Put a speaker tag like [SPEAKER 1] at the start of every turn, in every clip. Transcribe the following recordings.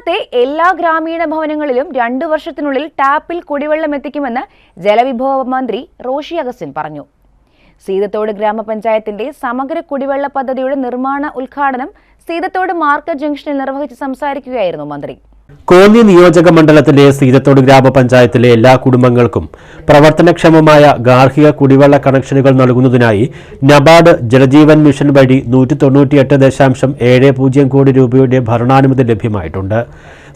[SPEAKER 1] സംസ്ഥാനത്തെ എല്ലാ ഗ്രാമീണ ഭവനങ്ങളിലും രണ്ടു വർഷത്തിനുള്ളിൽ ടാപ്പിൽ കുടിവെള്ളം എത്തിക്കുമെന്ന് ജലവിഭവ മന്ത്രി റോഷി അഗസ്റ്റിൻ പറഞ്ഞു. സീതത്തോട് ഗ്രാമപഞ്ചായത്തിന്റെ സമഗ്ര കുടിവെള്ള പദ്ധതിയുടെ നിർമ്മാണ ഉദ്ഘാടനം സീതത്തോട് മാർക്കറ്റ് ജംഗ്ഷനിൽ നിർവഹിച്ച് സംസാരിക്കുകയായിരുന്നു മന്ത്രി.
[SPEAKER 2] കോന്നി നിയോജക മണ്ഡലത്തിലെ സീതത്തോട് ഗ്രാമപഞ്ചായത്തിലെ എല്ലാ കുടുംബങ്ങൾക്കും പ്രവർത്തനക്ഷമമായ ഗാർഹിക കുടിവെള്ള കണക്ഷനുകൾ നൽകുന്നതിനായി നബാർഡ് ജലജീവൻ മിഷൻ വഴി നൂറ്റി തൊണ്ണൂറ്റിയെട്ട് ദശാംശം ഏഴ് പൂജ്യം കോടി രൂപയുടെ ഭരണാനുമതി ലഭ്യമായിട്ടുണ്ട്.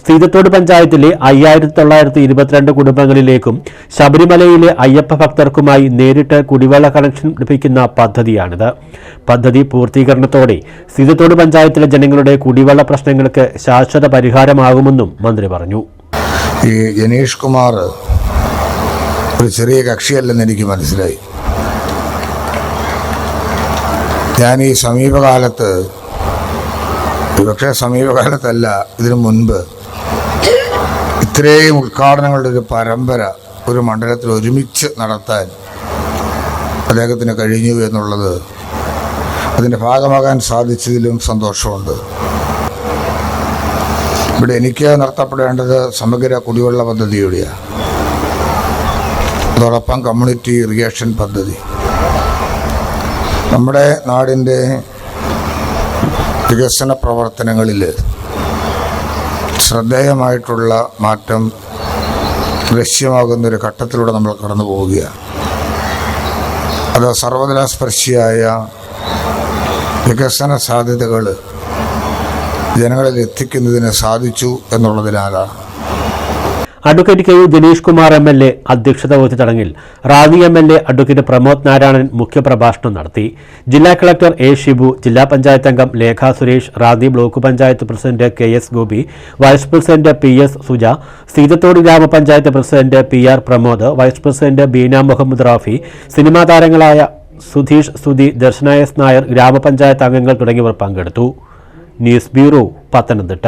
[SPEAKER 2] സീതത്തോട് പഞ്ചായത്തിലെ അയ്യായിരത്തി തൊള്ളായിരത്തി ഇരുപത്തിരണ്ട് കുടുംബങ്ങളിലേക്കും ശബരിമലയിലെ അയ്യപ്പ ഭക്തർക്കുമായി നേരിട്ട് കുടിവെള്ള കണക്ഷൻ ലഭിക്കുന്ന പദ്ധതിയാണിത്. പദ്ധതി പൂർത്തീകരണത്തോടെ സീതത്തോട് പഞ്ചായത്തിലെ ജനങ്ങളുടെ കുടിവെള്ള പ്രശ്നങ്ങൾക്ക് ശാശ്വത പരിഹാരമാകുമെന്നും മന്ത്രി പറഞ്ഞു.
[SPEAKER 3] ഈ ജനീഷ് കുമാർ ഒരു ചെറിയ കക്ഷിയല്ലെന്ന് എനിക്ക് മനസ്സിലായി. ഞാൻ ഈ സമീപകാലത്ത് പക്ഷേ സമീപകാലത്തല്ല ഇതിനു മുൻപ് ഇത്രയും ഉദ്ഘാടനങ്ങളുടെ ഒരു പരമ്പര ഒരു മണ്ഡലത്തിൽ ഒരുമിച്ച് നടത്താൻ അദ്ദേഹത്തിന് കഴിഞ്ഞു എന്നുള്ളത് അതിന്റെ ഭാഗമാകാൻ സാധിച്ചതിലും സന്തോഷമുണ്ട്. ഇവിടെ എനിക്ക് നടത്തപ്പെടേണ്ടത് സമഗ്ര കുടിവെള്ള പദ്ധതിയുടെയാണ് അതോടൊപ്പം കമ്മ്യൂണിറ്റി ഇറിഗേഷൻ പദ്ധതി. നമ്മുടെ നാടിന്റെ വികസന പ്രവർത്തനങ്ങളിൽ ശ്രദ്ധേയമായിട്ടുള്ള മാറ്റം ദൃശ്യമാകുന്ന ഒരു ഘട്ടത്തിലൂടെ നമ്മൾ കടന്നു പോവുകയാണ്. അത് സർവതലാസ്പർശിയായ വികസന സാധ്യതകൾ ജനങ്ങളിൽ എത്തിക്കുന്നതിന് സാധിച്ചു എന്നുള്ളതിനാലാണ്
[SPEAKER 2] advocate K U Dinesh Kumar M L A അധ്യക്ഷത വഹിച്ച ചടങ്ങിൽ Ranni M L A advocate Pramod Narayanan മുഖ്യപ്രഭാഷണം നടത്തി. ജില്ലാ കളക്ടർ എ ഷിബു ജില്ലാ പഞ്ചായത്ത് അംഗം Lekha Suresh Ranni block panchayat president K S Gopi vice president P S Suja Seethathodu ഗ്രാമപഞ്ചായത്ത് president P R Pramod vice president Beena Muhammad Rafi cinema താരങ്ങളായ സുധീഷ് സുധി ദർശന നായർ ഗ്രാമപഞ്ചായത്ത് അംഗങ്ങൾ തുടങ്ങിയവർ പങ്കെടുത്തു. News bureau Pathanamthitta.